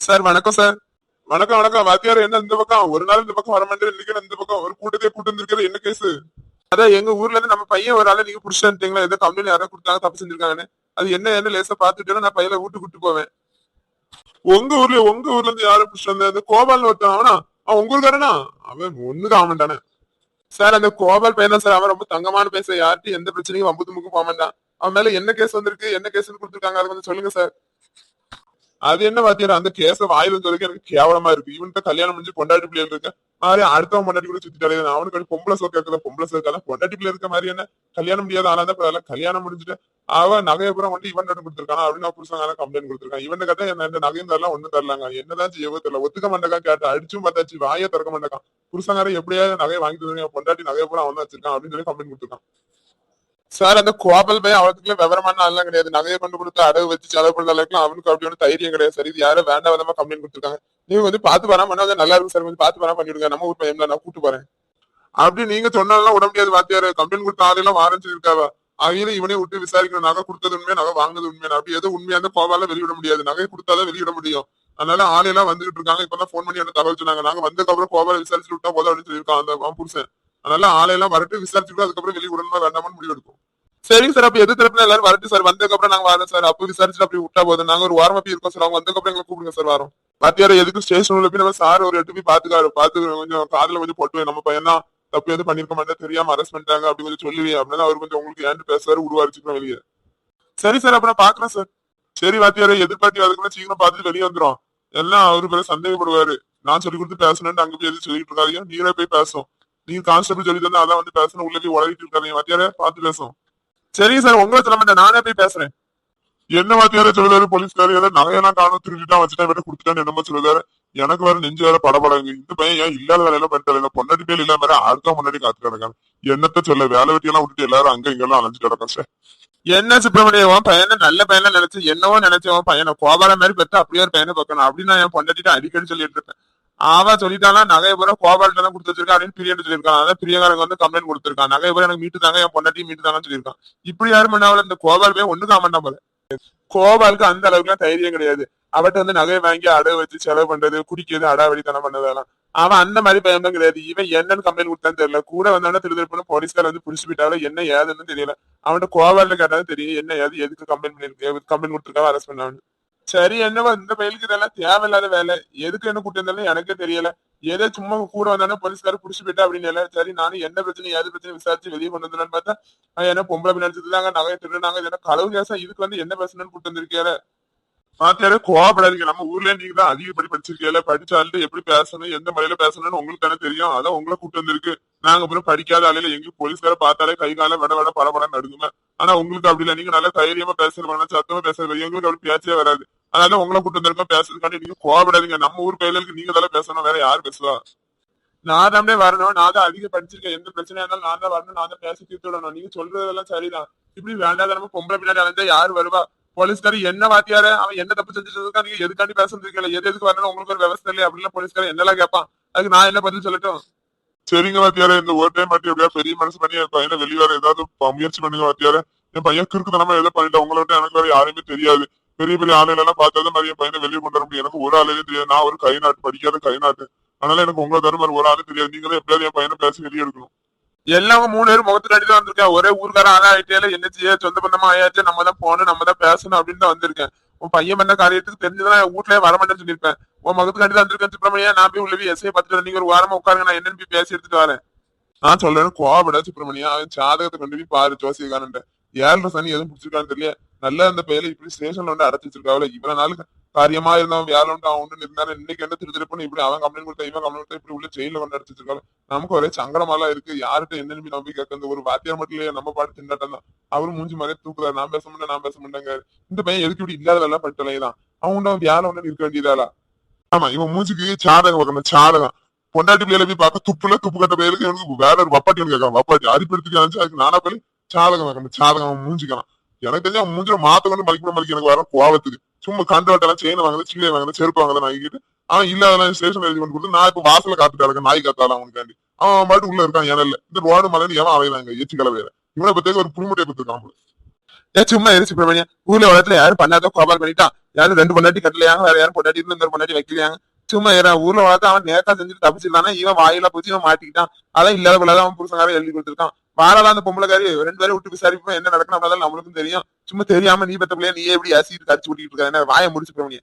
Sir வணக்கம் sir. வணக்கம் வணக்கம். வாத்தியார் என்ன இந்த பக்கம்? ஒரு நாள் இந்த பக்கம் வர மாட்டேன் இன்னைக்கு இந்த பக்கம்? ஒரு கூட்டத்தையே கூட்டு வந்திருக்கிற என்ன கேஸ் அதான் எங்க ஊர்ல இருந்து நம்ம பையன் ஒரு ஆளை நீங்க புடிச்சிட்டீங்களா ஏதோ கம்ப்ளைண்ட் யாரோ கொடுத்தாங்க தப்பு செஞ்சிருக்காங்கன்னு. அது என்ன என்ன லேசா பாத்துட்டு நான் பையல வீட்டு கூட்டு போவேன். உங்க ஊர்ல உங்க ஊர்ல இருந்து யாரும் புடிச்சிட்டு வந்த அந்த கோபால்னு ஒருத்தன் அவனா? அவன் உங்க ஊருக்காரனா? அவன் ஒண்ணுக்கு ஆமாண்டானே சார் அந்த கோபால் பையன் தான் சார். அவன் ரொம்ப தங்கமான பேச யார்கிட்டயும் எந்த பிரச்சனையும் வம்பு தும்புக்கும் போக மாட்டான். அவன் மேல என்ன கேஸ் வந்திருக்கு என்ன கேஸ்னு கொடுத்துருக்காங்க அதை கொஞ்சம் சொல்லுங்க சார். அது என்ன பாத்தீங்கன்னா அந்த கேஸ வாய் சொல்லிக்க எனக்கு கேவலமா இருக்கு. இவன்கிட்ட கல்யாணம் முடிஞ்சு பொண்டாட்டி பிள்ளைகள் இருக்கேன் மாதிரி அடுத்தவன் பொண்டாட்டி கூட சுத்திட்டாலே அவனுக்கு பொம்பளை சோக்கு இருக்கிற பொம்பளை சோக்கால பொண்டாட்டி பிள்ளை இருக்க மாதிரி என்ன? கல்யாணம் முடியாத ஆனா தான் கல்யாணம் முடிஞ்சுட்டு அவன் நகையப்புறம் வந்து இவன் கொடுத்துருக்கான்? அப்படின்னு நான் புருஷன் கம்ப்ளைண்ட் கொடுத்துருக்கான். இவன் கதை என்ன இந்த நகையும் தரலாம் ஒண்ணும் தரலாங்க. என்னதான் செய்யவோ தெரியல. ஒத்துக்க மாட்டேக்கா கேட்டு. அடிச்சும் பார்த்தாச்சு. வாயை திறக்க மாட்டேக்கான் புருஷங்கார எப்படியாவது நகையை வாங்கி தருவீங்க பொண்டாட்டி நகையை பூரா அவன் தான் வச்சிருக்கான் அப்படின்னு சொல்லி கம்ப்ளைண்ட் கொடுத்துருக்கான். சார் அந்த கோபல் பையன் அவளுக்குள்ள விவரமான ஆள்லாம் கிடையாது. நகையை கொண்டு கொடுத்து அடகு வச்சு செலவு பண்ண அளவுக்கு அவனுக்கு அப்படி ஒன்றும் தைரியம் கிடையாது சரி. இது யாரும் வேண்டாம் விதமா கம்ப்ளைண்ட் கொடுத்துருக்காங்க. நீங்க வந்து பாத்து வராம பண்ணா நல்லா இருக்கும் சார். கொஞ்சம் பாத்து வரா பண்ணிவிடுங்க நம்ம ஊர் பையன் நான் கூட்டு போறேன். அப்படி நீங்க சொன்னாலும் விட முடியாது வாத்தியாரு. கம்ப்ளைண்ட் கொடுத்த ஆளெல்லாம் ஆரம்பிச்சு இருக்காவா அவையில இவனே விட்டு விசாரிக்கணும். நகை கொடுத்தது உண்மையா? நகை வாங்குறது உண்மையா? அப்படி எதுவும் உண்மையா இருந்தா கோபால வெளியிட முடியாது. நகை கொடுத்தாதான் வெளியிட முடியும். அதனால ஆளையெல்லாம் வந்துகிட்டு இருக்காங்க. இப்பதான் ஃபோன் பண்ணி என்ன தகவல் சொன்னாங்க? நாங்க வந்ததுக்கு அப்புறம் கோபால விசாரிச்சு விட்டா போதும் அப்படின்னு சொல்லியிருக்கான் அந்த புருஷன். அதனால ஆளையெல்லாம் வரட்டு விசாரிச்சுட்டு அதுக்கப்புறம் வெளியே விடணுமா வேண்டாமான்னு முடிவெடுக்கும் சரிங்க சார் அப்ப எது தரப்புல எல்லாரும் வரட்டு சார். வந்ததுக்கு அப்புறம் நாங்க வரோம் சார். அப்போ விசாரிச்சுட்டு அப்படி விட்டா போதும். நாங்க ஒரு வாரம் அப்படி இருக்கோம் சார். அவங்க வந்ததுக்கு அப்புறம் எங்களை கூப்பிடுங்க சார் வரோம். வாத்தியார எதுக்கு ஸ்டேஷன் உள்ள போய் நம்ம சார் ஒரு எட்டு போய் பாத்துக்காரு பாத்து கொஞ்சம் காதுல கொஞ்சம் போட்டுவேன் நம்ம பையன் தான் தப்பு எதுவும் பண்ணிருக்க மாட்டேன். தெரியாம அரெஸ்ட் பண்ணிட்டாங்க அப்படி கொஞ்சம் சொல்லுவேன். அப்படின்னு அவர் கொஞ்சம் உங்களுக்கு ஏன்ட்டு பேசுவாரு உருவாரிச்சுக்கிறோம் வெளியே. சரி சார் அப்ப நான் பாக்குறேன் சார். சரி வாத்தியார எதிர்பார்த்தி அதுக்குள்ள சீக்கிரம் பார்த்துட்டு வெளியே வந்துரும். எல்லாம் அவரு பேர சந்தேகப்படுவாரு. நான் சொல்லி கொடுத்து பேசணும்னு அங்க போய் எதுவும் சொல்லிட்டு இருக்காதியா நீரே போய் பேசும். நீங்க கான்ஸ்டபிள் சொல்லி தந்தா அதான் வந்து பேசணும். உள்ள போய் உளறிட்டு இருக்காதீங்க. வாத்தியார பார்த்து பேசும். சரிங்க சார் உங்களை சொல்ல மாட்டேன். நானே போய் பேசுறேன். என்ன வாத்தியார சொல்லுதாரு போலீஸ்காரர் ஏதாவது நகையெல்லாம் காணும் திருடிட்டா வச்சுட்டா வேற கொடுத்துட்டான்னு என்னமோ சொல்லுதாரு எனக்கு வேற நெஞ்சு வேற படபடங்க இந்த பையன் ஏன் இல்லாத வேலையெல்லாம் பண்ணிட்டு பொண்டாட்டி பேர் இல்லாம வேற அடுத்த முன்னாடி காத்து கிடக்காங்க என்னத்த சொல்ல வேலை வெட்டியெல்லாம் விட்டுட்டு எல்லாரும் அங்க இங்கெல்லாம் அலைஞ்சு கிடக்கும் சார். என்ன சுப்பிரமணியவன் பையனை நல்ல பையனை நினைச்சு என்னவோ நினைச்சவன் பையனை கோபால மாதிரி பெற்று அப்படியே ஒரு பையனை பார்க்கணும். அப்படின்னு நான் என் பொண்டாட்டிட்டு அடிக்கடி சொல்லிட்டு இருப்பேன். அவன் சொல்லிட்டானா நகைய பூரா கோபால்ட்ட தான் கொடுத்து வச்சிருக்கான் அப்படின்னு பிரியன் சொல்லியிருக்கான். அதான் வந்து கம்ப்ளைண்ட் கொடுத்திருக்கான் நகைய பூரா எனக்கு மீட்டு தாங்க என் பொண்டாட்டி மீட்டு தாங்கன்னு சொல்லியிருக்கான். இப்படி யாரும் பண்ணாவல இந்த கோபால் போய் ஒண்ணு காமண்டா போல கோபாலுக்கு அந்த அளவுக்கு தைரியம் கிடையாது. அவட்ட வந்து நகையை வாங்கி அடவு வச்சு செலவு பண்றது குடிக்கிறது அடாவடித்தனம் பண்ணதெல்லாம். அவன் அந்த மாதிரி பயம் தான் கிடையாது. இவன் என்னன்னு கம்ப்ளைண்ட் கொடுத்தான்னு தெரியல. கூட வந்தாலும் திருதிருப்பணும் போலீஸ்கார வந்து புடிச்சு போயிட்டாலும் என்ன ஏதுன்னு தெரியல. அவன்கிட்ட கோவால கேட்டாலும் தெரியும் என்ன ஏது எதுக்கு கம்ப்ளைண்ட் பண்ணிருக்கு கம்ப்ளைண்ட் கொடுத்துருக்காவ அரெஸ்ட் பண்ணான்னு சரி என்னவா இந்த பயிலுக்கு இதெல்லாம் தேவையில்லாத வேலை. எதுக்கு என்ன கூட்டு இருந்தாலும் எனக்கே தெரியல. ஏதோ சும்மா கூட வந்தானே போலீஸ்கார புடிச்சு போயிட்டா அப்படின்னு சரி நானும் என்ன பிரச்சனை ஏது பிரச்சனை விசாரிச்சு வெளியே கொண்டு வந்தேன்னு பார்த்தா என்ன பொம்பளை பின்னாடி நினைச்சதுதாங்க நகையை திருடுனாங்க இதெல்லாம் களவு கேசா இதுக்கு வந்து என்ன பிரச்சனைன்னு கூட்டு வந்திருக்கேன் பாத்தியாரே கோவப்படாதீங்க. நம்ம ஊர்ல நீங்க தான் அதிகப்படி படிச்சிருக்கீங்க படிச்சாலும் எப்படி பேசணும் எந்த முறையில பேசணும்னு உங்களுக்கு தானே தெரியும். அதான் உங்களை கூட்டு வந்திருக்கு. நாங்க அப்புறம் படிக்காத ஆளையில எங்க போலீஸ்கார பார்த்தாலே கை கால விட விட பட நடுங்க நடுங்குமே. ஆனா உங்களுக்கு அப்படி இல்ல. நீங்க நல்லா தைரியமா பேசுறவங்க சத்தமா பேசுறது எங்களுக்கு அப்படி பேச்சே வராது. அதனால உங்களை கூட்டு வந்திருக்கோம். பேசுறதுக்காண்டி நீங்க கோவப்படாதீங்க. நம்ம ஊர் கையிலுக்கு நீங்க தானே பேசணும். வேற யாரு பேசுவா? நான் தான் வரணும். நான் தான் அதிகம் படிச்சிருக்கேன். எந்த பிரச்சனையா இருந்தாலும் நான் தான் வரணும். நான் தான் பேசி தீர்த்து விடணும் நீங்க சொல்றதெல்லாம் சரிதான். இப்படி வேண்டாத நம்ம பொம்பளை பின்னாடி அலைஞ்சா யாரு வருவா? போலீஸ்காரி என்ன வாத்தியார? அவன் என்ன தப்பு செஞ்சுட்டு இருக்கா நீங்க எதுக்காண்டி பேச இருக்கல எது எதுக்கு வரணும் உங்களுக்கு ஒரு விவசாயம் இல்லையா? அப்படின்னு போலீஸ்காரன் என்னெல்லாம் கேட்பான் அதுக்கு நான் என்ன பதில் சொல்லட்டும்? சரிங்க வாத்தியார இந்த ஒரு டைம் மட்டும் எப்படியா பெரிய மனசு பண்ணி என் பையனை வெளியே வர ஏதாவது முயற்சி பண்ணுங்க வாத்தியார. என் பையன் கிறுக்குத்தனமா எதை பண்ணிட்டேன். உங்களை எனக்கு வேற யாருமே தெரியாது. பெரிய பெரிய ஆளுகள் எல்லாம் பார்த்தாதான் மாதிரி என் பையனை வெளியே கொண்டு வர முடியும். எனக்கு ஒரு ஆளையும் தெரியாது. நான் ஒரு கை நாட்டு படிக்காத கை நாட்டு அதனால எனக்கு உங்களை தர மாதிரி ஒரு ஆளு தெரியாது. நீங்களே எப்படியாவது என் பையனை பேசி வெளியே எடுக்கணும். எல்லாம் மூணு பேரும் முகத்துல அடிதான் வந்திருக்கேன். ஒரே ஊருக்கார ஆளா ஆயிட்டே என்ன செய்ய? சொந்த பந்தமா ஆயாச்சு. நம்ம தான் போகணும். நம்ம தான் பேசணும் அப்படின்னு தான் வந்திருக்கேன். உன் பையன் பண்ண காரியத்துக்கு தெரிஞ்சுதான் வீட்லயே வர மாட்டேன்னு சொல்லியிருப்பேன். உன் முகத்துக்கு அடிதான் வந்திருக்கேன் சுப்பிரமணியா நான் போய் உள்ள போய் எஸ்ஐ பார்த்துட்டு நீங்க ஒரு வாரமா உட்காருங்க. நான் என்னன்னு போய் பேசி எடுத்துட்டு வரேன். நான் சொல்றேன் கோவப்பட சுப்பிரமணியா அவன் ஜாதகத்தை கொண்டு போய் பாரு ஜோசியக்காரன்ட்ட. ஏழரை சனி எதுவும் பிடிச்சிருக்கான்னு தெரியல. நல்லா அந்த பையில இப்படி ஸ்டேஷன்ல வந்து அடைச்சு வச்சிருக்காவில இவ்வளவு நாள் காரியமா இருந்தவன் வேலை உண்டு அவன் உண்டு இருந்தாரு இன்னைக்கு என்ன திருத்திருப்பணும் இப்படி அவன் கம்ப்ளைண்ட் கொடுத்தா இவன் கம்ப்ளைண்ட் கொடுத்தா இப்படி உள்ள ஜெயில கொண்டு அடைச்சு நமக்கு ஒரே சங்கடமாலாம் இருக்கு யார்கிட்ட என்ன நம்பி நம்பி கேட்கறது ஒரு வாத்தியார் மட்டும் இல்லையா நம்ம பாட்டு திண்டாட்டம் தான் அவரும் மூஞ்சி மாதிரியே தூக்குறாரு நான் பேச முடியல நான் பேச முடியங்க இந்த பையன் எதுக்கு இப்படி இல்லாத வேலை பட்டலை தான் அவன் உண்டு வேலை ஒண்ணு இருக்க வேண்டியதால ஆமா இவன் மூஞ்சிக்கு சாதகம் வைக்கணும் சாதகம் பொண்டாட்டி பிள்ளையில போய் பார்க்க துப்புல துப்பு கட்ட பயிருக்கு எனக்கு வேற ஒரு வப்பாட்டி கேட்கலாம் வப்பாட்டி அரிப்படுத்துக்கு அதுக்கு நானா போய் சாதகம் வைக்கணும் சாதகம் மூஞ்சிக்கலாம் எனக்கு தெரிஞ்சு அவன் மூஞ்சில மாத்த கொண்டு மலிக்க மலிக்க எனக்கு வர கோவத்துக்கு சும்மா கண்டவட்டெல்லாம் செயின் வாங்குது சீலை வாங்குது செருப்பு வாங்குது வாங்கிட்டு அவன் இல்லாதெல்லாம் ஸ்டேஷன் எழுதி கொண்டு கொடுத்து நான் இப்ப வாசல காத்துட்டு நாய் காத்தால அவனுக்காண்டி. அவன் பாட்டு உள்ள இருக்கான் ஏனல்ல இந்த ரோடு மலை எவன் அவைவாங்க எச்சு கலவையில. இவனை பத்தி ஒரு புழுமுட்டையை கொடுத்துருக்கான் ஏ சும்மா எரிச்சு பிரபணியா ஊர்ல உலகத்துல யாரும் பண்ணாத கோபால் பண்ணிட்டான். யாரும் ரெண்டு பொண்டாட்டி கட்டலையாங்க வேற யாரும் பொண்டாட்டி இருந்து இந்த பொண்டாட்டி வைக்கலையாங்க. சும்மா ஏறா ஊர்ல வளர்த்து அவன் நேரத்தா செஞ்சுட்டு தப்பிச்சிடலானா இவன் வாயில போச்சு இவன் மாட்டிக்கிட்டான். அதான் இல்லாத பிள்ளைதான் அவன் புருஷங்கார எழுதி கொடுத்துருக்கான். வாரலாம் அந்த பொம்பளைக்காரி ரெண்டு பேரும் விட்டு விசாரிப்போம் என்ன நடக்கணும் அப்பதான் நம்மளுக்கும் தெரியும். சும்மா தெரியாம நீ பெத்த பிள்ளைய எப்படி அசிட்டு கடிச்சு விட்டிட்டு இருக்க என்ன வாயை முடிச்சுக்கிறவங்க